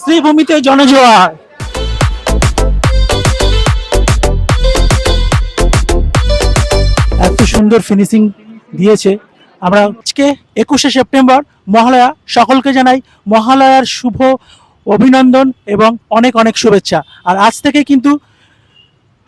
শ্রীভূমিতে জনজোয়ার। এত সুন্দর ফিনিশিং দিয়েছে। আমরা আজকে একুশে সেপ্টেম্বর, মহালয়া, সকলকে জানাই মহালয়ার শুভ অভিনন্দন এবং অনেক অনেক শুভেচ্ছা। আর আজ থেকে কিন্তু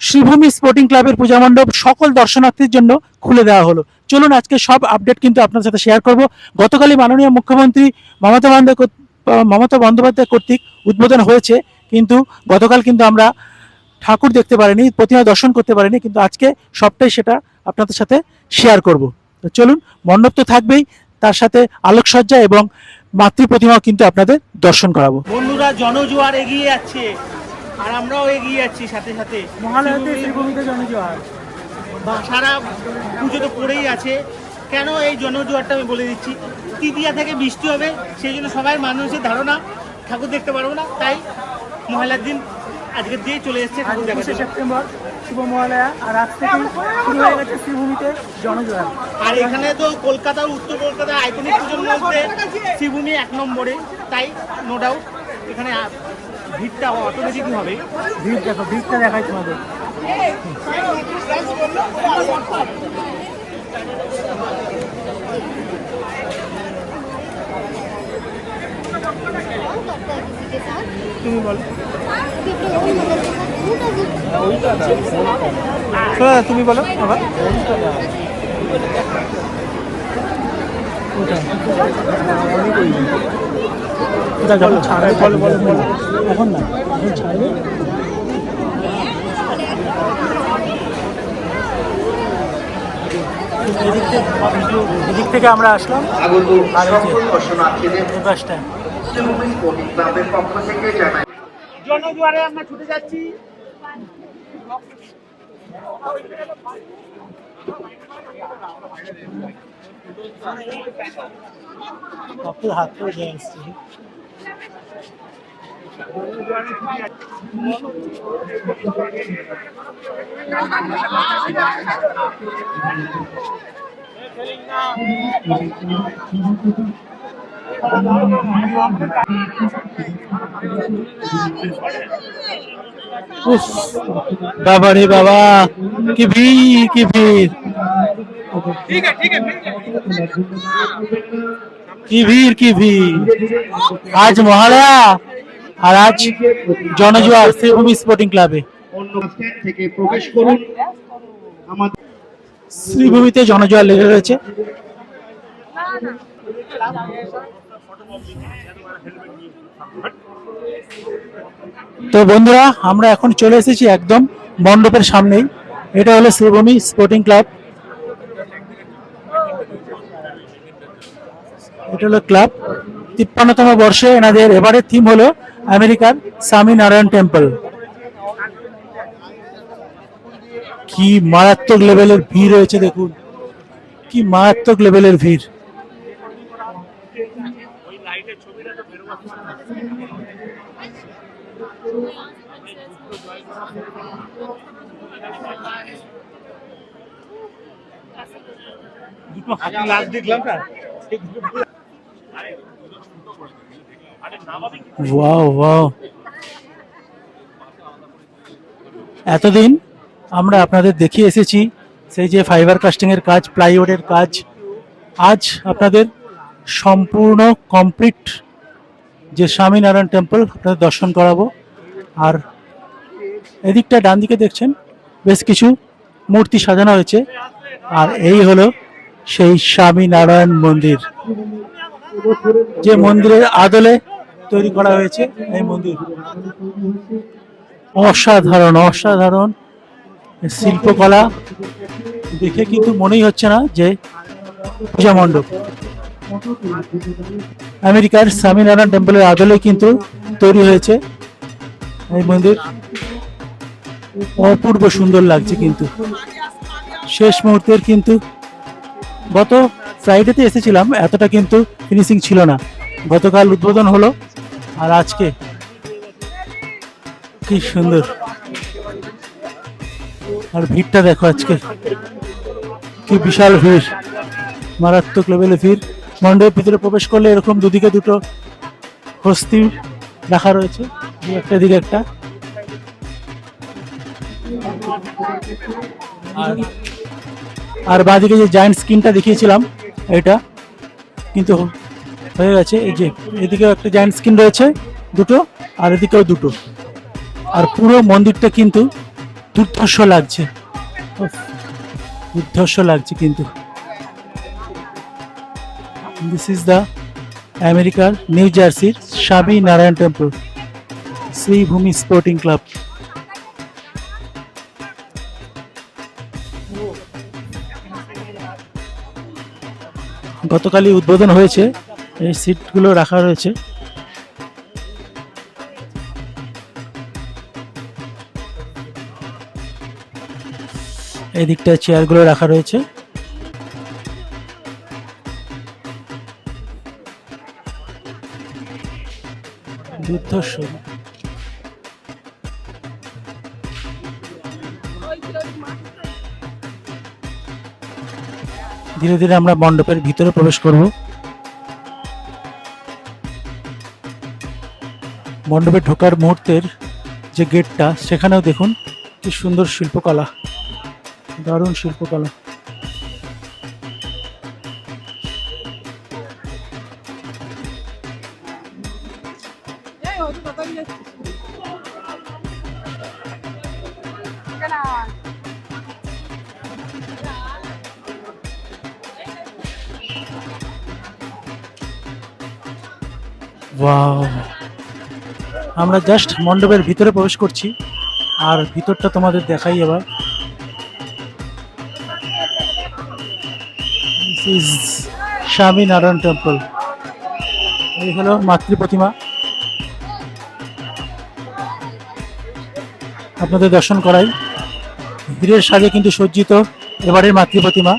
শ্রীভূমি স্পোর্টিং ক্লাবের পূজা মণ্ডপ সকল দর্শনার্থীর জন্য খুলে দেওয়া হলো। চলুন আজকে সব আপডেট কিন্তু আপনার সাথে শেয়ার করব। গতকালই মাননীয় মুখ্যমন্ত্রী মমতা বন্দ্যোপাধ্যায় মমতা বন্দ্যোপাধ্যায় কর্তৃক উদ্বোধন হয়েছে কিন্তু গতকাল কিন্তু আমরা ঠাকুর দেখতে পারিনি প্রতিমা দর্শন করতে পারিনি কিন্তু আজকে সবটাই সেটা আপনাদের সাথে শেয়ার করব। তো চলুন মণ্ডপ তো থাকবেই তার সাথে আলোকসজ্জা এবং মাতৃ প্রতিমাও কিন্তু আপনাদের দর্শন করাবো। বন্ধুরা জনজোয়ার এগিয়ে যাচ্ছে আর আমরাও এগিয়ে যাচ্ছি সাথে সাথে। মহালয়াতে শ্রীভূমিতে জনজোয়ার। সারা পুজো তো পড়েই আছে। কেন এই জনজোয়ারটা আমি বলে দিচ্ছি? তৃতীয়া থেকে বৃষ্টি হবে সেই জন্য সবাই মানুষের ধারণা ঠাকুর দেখতে পারব না। তাই মহালার দিন আজকে দিয়ে চলে এসেছে ঠাকুর একুশে সেপ্টেম্বর শুভ মহালয়া আর আজ থেকে শুরু হয়ে গেছে শ্রীভূমিতে জনজোয়ার। আর এখানে তো কলকাতা উত্তর কলকাতা আইকনিক পুজোর মধ্যে শ্রীভূমি এক নম্বরে। তাই নো ডাউট এখানে ভিড়টা অটোমেটিক হবে। ভিড় দেখো ভিড়টা দেখাই তোমাদের। তুমি বলো। শোনা তুমি বলো আবার। যখন ছাড়বে বলো বলো বলো। এখন না যখন ছাড়বে এদিক থেকে এদিক থেকে আমরা আসলাম। আর বাসটা। জনজোয়ারে আমরা ছুটে যাচ্ছি। হাত করে দিয়ে আসছি উফ, বাবা রে বাবা কি ভিড় কি ভিড় কি ভিড় কি ভিড় আজ মহালয়া আর আজ জনজোয়ার শ্রীভূমি স্পোর্টিং ক্লাবে শ্রীভূমিতে জনজোয়ার লেগে রয়েছে। তো বন্ধুরা, আমরা এখন চলে এসেছি একদম মণ্ডপের সামনেই। এটা হলো শ্রীভূমি স্পোর্টিং ক্লাব এটা হলো ক্লাব। তিপ্পান্নতম বর্ষে এনাদের এবারের থিম হলো আমেরিকার স্বামী নারায়ণ টেম্পল। কি মারাত্মক লেভেলের ভিড় রয়েছে দেখুন। কি মারাত্মক লেভেলের ভিড়। দুটো হাতি লাশ দেখলাম না ওয়াও এতদিন আমরা আপনাদের দেখিয়ে এসেছি সেই যে ফাইবার কাস্টিং এর কাজ প্লাইউডের কাজ। আজ আপনাদের সম্পূর্ণ কমপ্লিট যে স্বামীনারায়ণ টেম্পল আপনাদের দর্শন করাবো। আর এদিকটা ডান দিকে দেখছেন, বেশ কিছু মূর্তি সাজানো হয়েছে। আর এই হলো সেই স্বামীনারায়ণ মন্দির। যে মন্দিরের আদলে তৈরি করা হয়েছে, এই মন্দির। অসাধারণ অসাধারণ শিল্পকলা। দেখে কিন্তু মনেই হচ্ছে না যে পূজা মণ্ডপ। আমেরিকার স্বামীনারায়ণ টেম্পলের আদলে কিন্তু তৈরি হয়েছে এই মন্দির। অপূর্ব সুন্দর লাগছে কিন্তু। শেষ মুহূর্তের কিন্তু গত ফ্রাইডেতে এসেছিলাম, এতটা কিন্তু ফিনিশিং ছিল না। গতকাল উদ্বোধন হলো, আর আজকে কি সুন্দর। আর ভিড়টা দেখো আজকে, কি বিশাল ভিড়। মারাত্মক লেভেলে ভিড়। মণ্ডপের ভিতরে প্রবেশ করলে এরকম দুদিকে দুটো হস্তি রাখা রয়েছে একটা দিকে একটা। আর আর বাদিকে যে জায়েন্ট স্ক্রিনটা দেখিয়েছিলাম এটা। কিন্তু হয়ে গেছে এই যে, এদিকেও একটা জায়েন্ট স্ক্রিন রয়েছে, দুটো, আর এদিকেও দুটো। আর পুরো মন্দিরটা কিন্তু দুর্ধর্ষ লাগছে। দুর্ধর্ষ লাগছে কিন্তু। দিস ইজ দ্য আমেরিকার নিউ জার্সির Swami Narayan temple Sreebhumi sporting club গতকালই উদ্বোধন হয়েছে। এই সিটগুলো রাখা রয়েছে। এই দিকটায় চেয়ারগুলো রাখা রয়েছে। দুর্ধর্ষ ধীরে ধীরে আমরা মণ্ডপের ভিতরে প্রবেশ করব। মণ্ডপে ঢোকার মুহূর্তের যে গেটটা, সেখানেও দেখুন কি সুন্দর শিল্পকলা। দারুণ শিল্পকলা। ওয়াও আমরা জাস্ট মণ্ডপের ভিতরে প্রবেশ করছি, আর ভিতরটা তোমাদের দেখাই এবার। স্বামী নারায়ণ টেম্পল এই হলো মাতৃ প্রতিমা। আপনাদের দর্শন করাই। হীরের সাজে কিন্তু সজ্জিত এবারের মাতৃ প্রতিমা।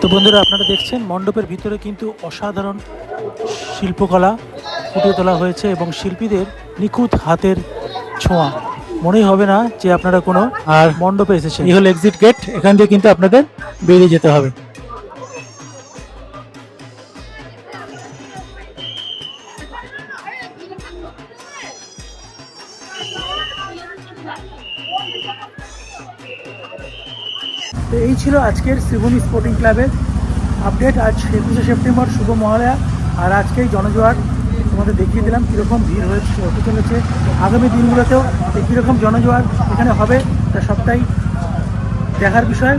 তো বন্ধুরা, আপনারা দেখছেন, মণ্ডপের ভিতরে কিন্তু অসাধারণ শিল্পকলা ফুটিয়ে তোলা হয়েছে এবং শিল্পীদের নিখুঁত হাতের ছোঁয়া। মনেই হবে না যে আপনারা কোনো আর মণ্ডপে এসেছেন। এই হলো এক্সিট গেট এখান দিয়ে কিন্তু আপনাদের বেরিয়ে যেতে হবে। তো এই ছিল আজকের শ্রীভূমি স্পোর্টিং ক্লাবের আপডেট আজ একুশে সেপ্টেম্বর শুভ মহালয়া। আর আজকেই জনজোয়ার তোমাদের দেখিয়ে দিলাম কীরকম ভিড় হয়েছে হতে চলেছে। আগামী দিনগুলোতেও কীরকম জনজোয়ার এখানে হবে, তা সবটাই দেখার বিষয়।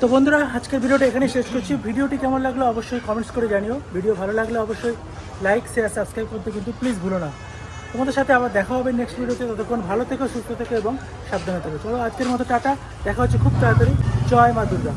তো বন্ধুরা, আজকের ভিডিওটা এখানেই শেষ করছি। ভিডিওটি কেমন লাগল অবশ্যই কমেন্টস করে জানিও। ভিডিও ভালো লাগলে অবশ্যই লাইক শেয়ার সাবস্ক্রাইব করতে কিন্তু প্লিজ ভুলো না। তোমাদের সাথে আবার দেখা হবে নেক্সট ভিডিওতে। ততক্ষণ ভালো থেকো, সুস্থ থেকো এবং সাবধানে থেকো। চলো আজকের মতো টাটা। দেখা হচ্ছে খুব তাড়াতাড়ি। জয় মা দুর্গা।